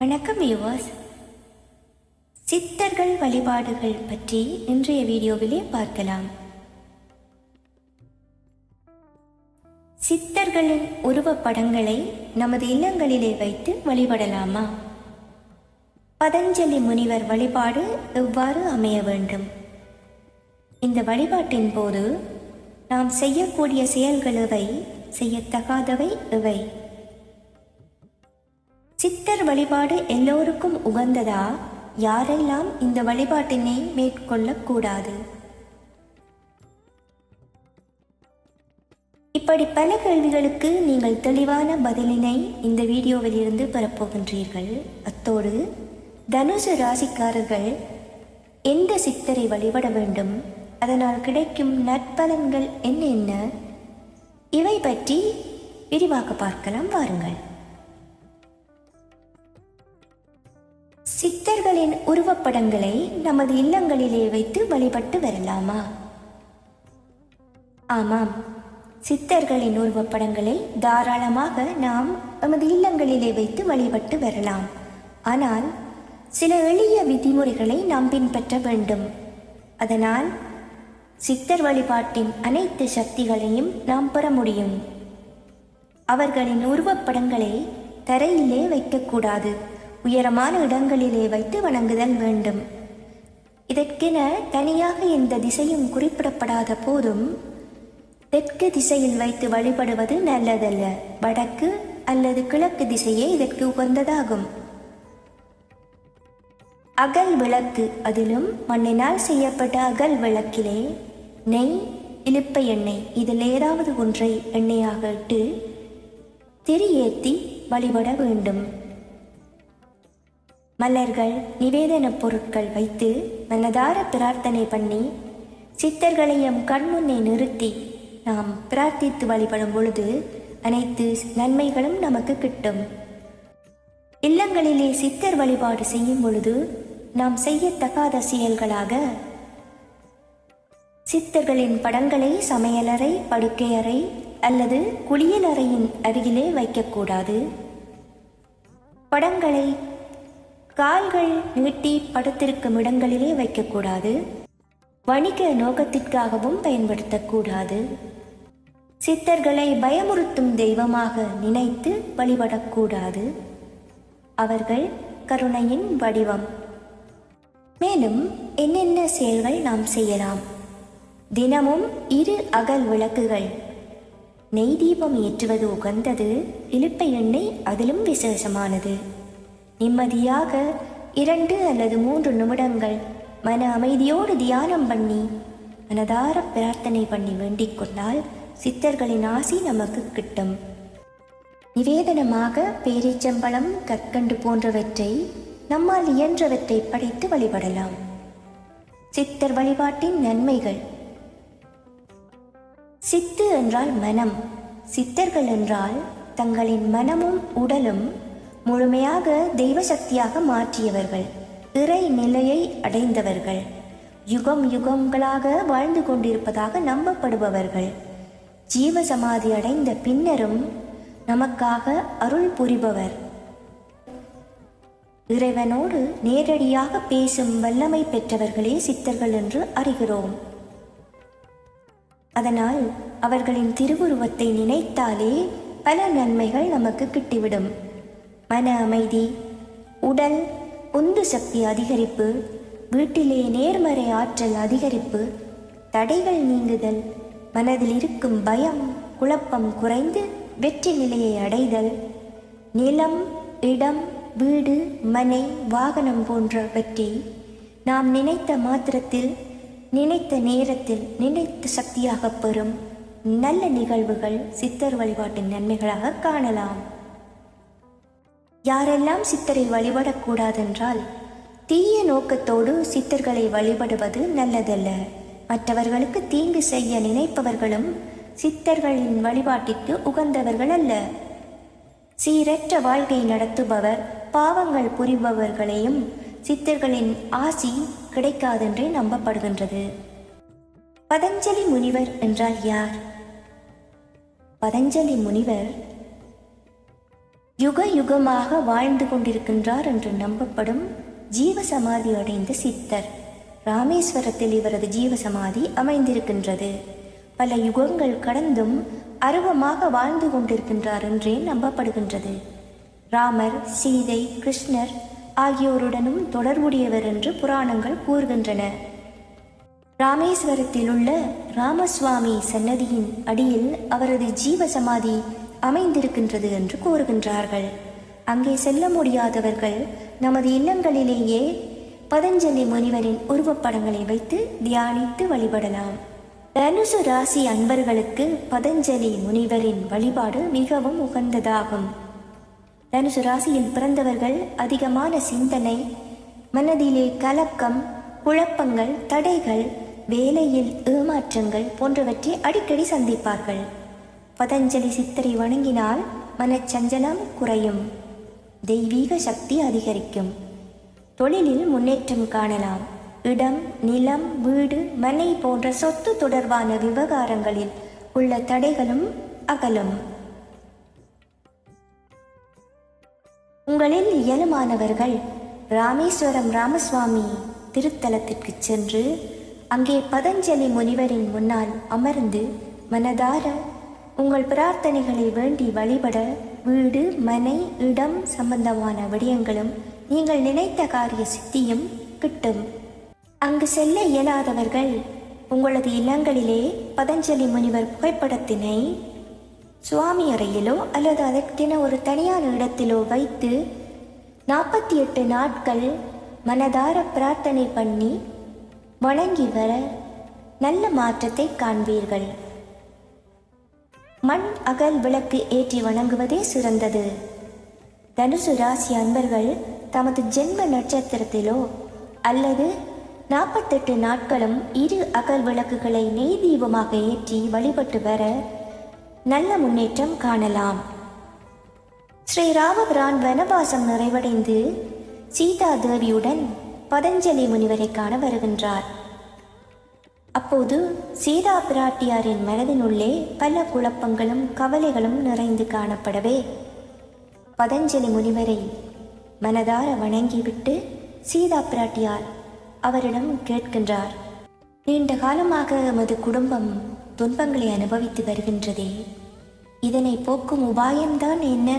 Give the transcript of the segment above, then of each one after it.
வணக்கம் வியூவர்ஸ் சித்தர்கள் வழிபாடுகள் பற்றி இன்றைய வீடியோவிலே பார்க்கலாம். சித்தர்களின் உருவப்படங்களை நமது இல்லங்களிலே வைத்து வழிபடலாமா? பதஞ்சலி முனிவர் வழிபாடு எவ்வாறு அமைய வேண்டும்? இந்த வழிபாட்டின் போது நாம் செய்யக்கூடிய செயல்கள் எவை? செய்யத்தகாதவை இவை சித்தர் வழிபாடு எல்லோருக்கும் உகந்ததா? யாரெல்லாம் இந்த வழிபாட்டினை மேற்கொள்ளக்கூடாது? இப்படி பல கேள்விகளுக்கு நீங்கள் தெளிவான பதிலினை இந்த வீடியோவில் இருந்து பெறப்போகின்றீர்கள். அத்தோடு தனுசு ராசிக்காரர்கள் எந்த சித்தரை வழிபட வேண்டும்? அதனால் கிடைக்கும் நற்பலன்கள் என்னென்ன? இவை பற்றி விரிவாக பார்க்கலாம் வாருங்கள். சித்தர்களின் உருவப்படங்களை நமது இல்லங்களிலே வைத்து வழிபட்டு வரலாமா? ஆமாம். சித்தர்களின் உருவப்படங்களை தாராளமாக நாம் நமது இல்லங்களிலே வைத்து வழிபட்டு வரலாம். ஆனால் சில எளிய விதிமுறைகளை நாம் பின்பற்ற வேண்டும். அதனால் சித்தர் வழிபாட்டின் அனைத்து சக்திகளையும் நாம் பெற முடியும். அவர்களின் உருவப்படங்களை தரையிலே வைக்கக்கூடாது. உயரமான இடங்களிலே வைத்து வணங்குதல் வேண்டும். இதற்கென தனியாக எந்த திசையும் குறிப்பிடப்படாத போதும் தெற்கு திசையில் வைத்து வழிபடுவது நல்லதல்ல. வடக்கு அல்லது கிழக்கு திசையே இதற்கு உகந்ததாகும். அகல் விளக்கு அதிலும் மண்ணினால் செய்யப்பட்ட அகல் விளக்கிலே நெய் இழுப்ப எண்ணெய் இதில் ஏதாவது ஒன்றை எண்ணெயாக இட்டு திரி ஏற்றி வழிபட வேண்டும். மலர்கள் நிவேதன பொருட்கள் வைத்து மனதார பிரார்த்தனை பண்ணி சித்தர்களையும் கண்முன்னே நிறுத்தி நாம் பிரார்த்தித்து வழிபடும் பொழுது அனைத்து நன்மைகளும் நமக்கு கிட்டும். இல்லங்களிலே சித்தர் வழிபாடு செய்யும் பொழுது நாம் செய்யத்தகாத செயல்களாக சித்தர்களின் படங்களை சமையலறை படுக்கையறை அல்லது குளியலறையின் அருகிலே வைக்கக்கூடாது. படங்களை கால்கள் நீட்டி படுத்திருக்கும் இடங்களிலே வைக்கக்கூடாது. வணிக நோக்கத்திற்காகவும் பயன்படுத்தக்கூடாது. சித்தர்களை பயமுறுத்தும் தெய்வமாக நினைத்து வழிபடக்கூடாது. அவர்கள் கருணையின் வடிவம். மேலும் என்னென்ன செயல்கள் நாம் செய்யலாம்? தினமும் இரு அகல் விளக்குகள். நெய் தீபம் ஏற்றுவது உகந்தது. இழுப்பை எண்ணெய் அதிலும் விசேஷமானது. நிம்மதியாக இரண்டு அல்லது மூன்று நிமிடங்கள் மன அமைதியோடு தியானம் பண்ணி மனதார பிரார்த்தனை பண்ணி வேண்டிக் கொண்டால் சித்தர்களின் ஆசி நமக்கு கிட்டும். நிவேதனமாக பேரிச்சம்பழம் கற்கண்டு போன்றவற்றை நம்மால் இயன்றவற்றை படைத்து வழிபடலாம். சித்தர் வழிபாட்டின் நன்மைகள். சித்து என்றால் மனம். சித்தர்கள் என்றால் தங்களின் மனமும் உடலும் முழுமையாக தெய்வ சக்தியாக மாற்றியவர்கள். இறை நிலையை அடைந்தவர்கள். யுகம் யுகங்களாக வாழ்ந்து கொண்டிருப்பதாக நம்பப்படுபவர்கள். ஜீவ சமாதி அடைந்த பின்னரும் நமக்காக அருள் புரிபவர். இறைவனோடு நேரடியாக பேசும் வல்லமை பெற்றவர்களே சித்தர்கள் என்று அறிகிறோம். அதனால் அவர்களின் திருவுருவத்தை நினைத்தாலே பல நன்மைகள் நமக்கு கிட்டிவிடும். மன அமைதி உடல் உந்து சக்தி அதிகரிப்பு வீட்டிலே நேர்மறை ஆற்றல் அதிகரிப்பு தடைகள் நீங்குதல் மனதில் இருக்கும் பயம் குழப்பம் குறைந்து வெற்றி நிலையை அடைதல் நிலம் இடம் வீடு மனை வாகனம் போன்றவற்றை நாம் நினைத்த மாத்திரத்தில் நினைத்த நேரத்தில் நினைத்த சக்தியாக பெறும் நல்ல நிகழ்வுகள் சித்தர் வழிபாட்டின் நன்மைகளாக காணலாம். யாரெல்லாம் சித்தரை வழிபடக்கூடாதென்றால் தீய நோக்கத்தோடு சித்தர்களை வழிபடுவது நல்லதல்ல. மற்றவர்களுக்கு தீங்கு செய்ய நினைப்பவர்களும் சித்தர்களின் வழிபாட்டிற்கு உகந்தவர்கள் அல்ல. சீரற்ற வாழ்க்கை நடத்துபவர் பாவங்கள் புரிபவர்களையும் சித்தர்களின் ஆசி கிடைக்காதென்றே நம்பப்படுகின்றது. பதஞ்சலி முனிவர் என்றால் யார்? பதஞ்சலி முனிவர் யுக யுகமாக வாழ்ந்து கொண்டிருக்கின்றார் என்று நம்பப்படும் ஜீவசமாதி அடைந்த சித்தர். ராமேஸ்வரத்தில் இவரது ஜீவசமாதி அமைந்திருக்கின்றது. பல யுகங்கள் கடந்தும் அருவமாக வாழ்ந்து கொண்டிருக்கின்றார் என்றே நம்பப்படுகின்றது. ராமர் சீதை கிருஷ்ணர் ஆகியோருடனும் தொடர்புடையவர் என்று புராணங்கள் கூறுகின்றன. ராமேஸ்வரத்தில் உள்ள ராமசுவாமி சன்னதியின் அடியில் அவரது ஜீவசமாதி அமைந்திருக்கின்றது என்று கூறுகின்றார்கள். அங்கே செல்ல முடியாதவர்கள் நமது இல்லங்களிலேயே பதஞ்சலி முனிவரின் உருவப்படங்களை வைத்து தியானித்து வழிபடலாம். தனுசு ராசி அன்பர்களுக்கு பதஞ்சலி முனிவரின் வழிபாடு மிகவும் உகந்ததாகும். தனுசு ராசியில் பிறந்தவர்கள் அதிகமான சிந்தனை மனதிலே கலக்கம் குழப்பங்கள் தடைகள் வேலையில் ஏமாற்றங்கள் போன்றவற்றை அடிக்கடி சந்திப்பார்கள். பதஞ்சலி சித்தரை வணங்கினால் மனச்சஞ்சலம் குறையும். தெய்வீக சக்தி அதிகரிக்கும். தொழிலில் முன்னேற்றம் காணலாம். இடம் நிலம் வீடு மனை போன்ற சொத்து தொடர்பான விவகாரங்களில் உள்ள தடைகளும் அகலும். உங்களில் இயலுமானவர்கள் ராமேஸ்வரம் ராமசுவாமி திருத்தலத்திற்கு சென்று அங்கே பதஞ்சலி முனிவரின் முன்னால் அமர்ந்து மனதார உங்கள் பிரார்த்தனைகளை வேண்டி வழிபட வீடு மனை இடம் சம்பந்தமான விடயங்களும் நீங்கள் நினைத்த காரிய சித்தியும் கிட்டும். அங்கு செல்ல இயலாதவர்கள் உங்களது இல்லங்களிலே பதஞ்சலி முனிவர் புகைப்படத்தினை சுவாமி அறையிலோ அல்லது அதற்கென ஒரு தனியான இடத்திலோ வைத்து நாற்பத்தி எட்டு நாட்கள் மனதார பிரார்த்தனை பண்ணி வணங்கி வர நல்ல மாற்றத்தை காண்பீர்கள். மண் அகல் விளக்கு ஏற்றி வணங்குவதே சிறந்தது. தனுசு ராசி அன்பர்கள் தமது ஜென்ம நட்சத்திரத்திலோ அல்லது நாற்பத்தெட்டு நாட்களும் இரு அகல் விளக்குகளை நெய் தீபமாக ஏற்றி வழிபட்டு வர நல்ல முன்னேற்றம் காணலாம். ஸ்ரீ ராமபிரான் வனவாசம் நிறைவடைந்து சீதா தேவியுடன் பதஞ்சலி முனிவரை காண வருகின்றார். அப்போது சீதா பிராட்டியாரின் மனதினுள்ளே பல குழப்பங்களும் கவலைகளும் நிறைந்து காணப்படவே. பதஞ்சலி முனிவரை மனதார வணங்கிவிட்டு சீதா பிராட்டியார் அவரிடம் கேட்கின்றார் நீண்ட காலமாக எமது குடும்பம் துன்பங்களை அனுபவித்து வருகின்றதே. இதனை போக்கும் உபாயம்தான் என்ன?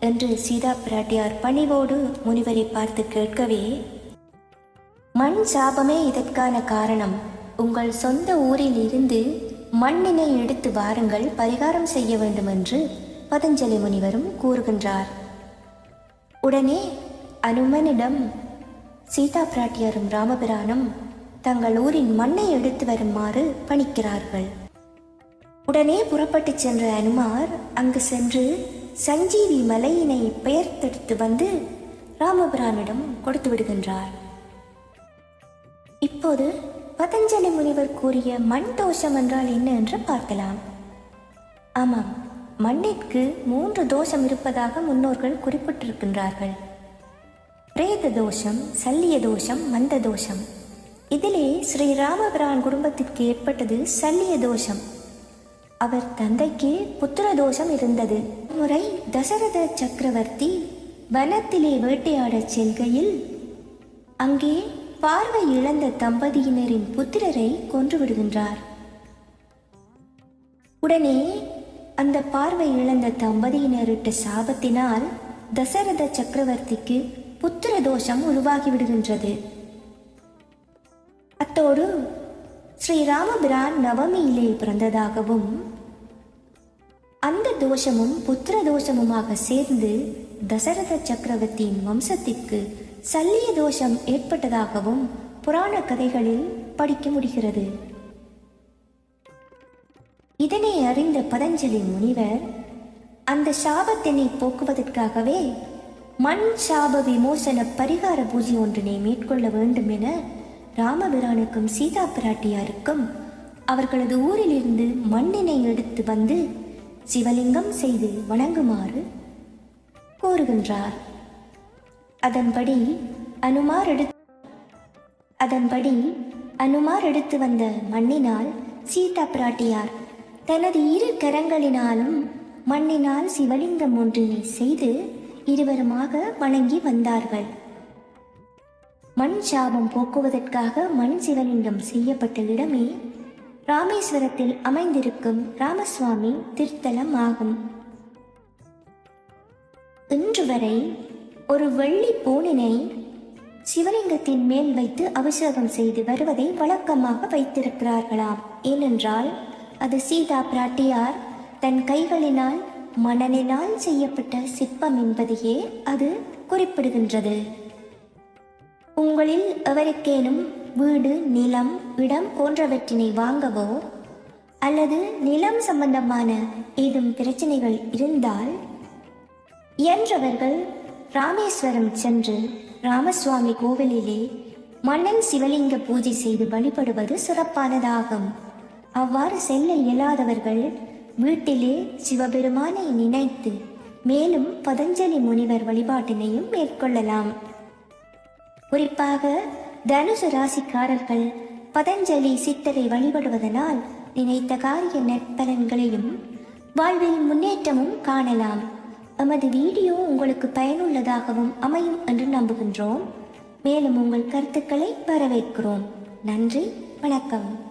என்று சீதா பிராட்டியார் பணிவோடு முனிவரை பார்த்து கேட்கவே மண் சாபமே இதற்கான காரணம். உங்கள் சொந்த ஊரில் இருந்து மண்ணினை எடுத்து வாருங்கள் பரிகாரம் செய்ய வேண்டும் என்று பதஞ்சலி முனிவரும் கூறுகின்றார். உடனே அனுமனிடம் சீதா பிராட்டியாரும் ராமபிரானும் தங்கள் ஊரின் மண்ணை எடுத்து வருமாறு பணிக்கிறார்கள். உடனே புறப்பட்டு சென்ற அனுமார் அங்கு சென்று சஞ்சீவி மலையினை பெயர்த்தெடுத்து வந்து ராமபிரானிடம் கொடுத்து விடுகின்றார். இப்போது பதஞ்சலி முனிவர் கூறிய மண் தோஷம் என்றால் என்ன என்று பார்க்கலாம். ஆமாம் மண்ணிற்கு மூன்று தோஷம் இருப்பதாக முன்னோர்கள் குறிப்பிட்டிருக்கின்றார்கள். பிரேத தோஷம் சல்லிய தோஷம் மந்த தோஷம். இதிலே ஸ்ரீ ராமபிரான் குடும்பத்திற்கு ஏற்பட்டது சல்லிய தோஷம். அவர் தந்தைக்கு புத்திர தோஷம் இருந்தது. முறை தசரத சக்கரவர்த்தி வனத்திலே வேட்டையாடச் செல்கையில் அங்கே பார்வை இழந்த தம்பதியினரின் புத்திரரை கொன்று விடுகின்றார் உடனே அந்த பார்வை இழந்த தம்பதியினரிட்ட சாபத்தினால் தசரத சக்கரவர்த்திக்கு புத்திர தோஷம் உருவாகி விடுகின்றது அத்தோடு ஸ்ரீராமபிரான் நவமியிலே பிறந்ததாகவும் அந்த தோஷமும் புத்திர தோஷமுமாக சேர்ந்து தசரத சக்கரவர்த்தியின் வம்சத்திற்கு சல்லிய தோஷம் ஏற்பட்டதாகவும் புராண கதைகளில் படிக்க முடிகிறது. இதனை அறிந்த பதஞ்சலி முனிவர் அந்த சாபத்தினை போக்குவதற்காகவே மண் சாப விமோசன பரிகார பூஜை ஒன்றினை மேற்கொள்ள வேண்டும் என ராமபிரானுக்கும் சீதா பிராட்டியாருக்கும் அவர்களது ஊரிலிருந்து மண்ணினை எடுத்து வந்து சிவலிங்கம் செய்து வணங்குமாறு கோருகின்றார். அதன்படி அனுமார் எடுத்து அதன்படி அனுமார் எடுத்து வந்த மண்ணினால் சீதா பிராட்டியார் தனது இரு கரங்களினாலும் மண்ணினால் சிவலிங்கம் ஒன்றினை செய்து இருவருமாக வணங்கி வந்தார்கள். மண் சாபம் போக்குவதற்காக மண் சிவலிங்கம் செய்யப்பட்ட இடமே ராமேஸ்வரத்தில் அமைந்திருக்கும் ராமசுவாமி திருத்தலம் ஆகும். இன்று வரை ஒரு வெள்ளி பூனினை சிவலிங்கத்தின் மேல் வைத்து அபிஷேகம் செய்து வருவதை வழக்கமாக வைத்திருக்கிறார்களாம். ஏனென்றால் அது சீதா பிராட்டியார் தன் கைகளினால் மணலினால் செய்யப்பட்ட சிற்பம் என்பதையே அது குறிப்பிடுகின்றது. உங்களில் எவருக்கேனும் வீடு நிலம் இடம் போன்றவற்றினை வாங்கவோ அல்லது நிலம் சம்பந்தமான ஏதும் பிரச்சனைகள் இருந்தால் இயன்றவர்கள் ராமேஸ்வரம் சென்று ராமசுவாமி கோவிலிலே மன்னன் சிவலிங்க பூஜை செய்து வழிபடுவது சிறப்பானதாகும். அவ்வாறு செல்ல இயலாதவர்கள் வீட்டிலே சிவபெருமானை நினைத்து மேலும் பதஞ்சலி முனிவர் வழிபாட்டினையும் மேற்கொள்ளலாம். குறிப்பாக தனுசு ராசிக்காரர்கள் பதஞ்சலி சித்தரை வழிபடுவதனால் நினைத்த காரிய நற்பலன்களையும் வாழ்வில் முன்னேற்றமும் காணலாம். எமது வீடியோ உங்களுக்கு பயனுள்ளதாகவும் அமையும் என்று நம்புகின்றோம். மேலும் உங்கள் கருத்துக்களை வரவேற்கிறோம். நன்றி வணக்கம்.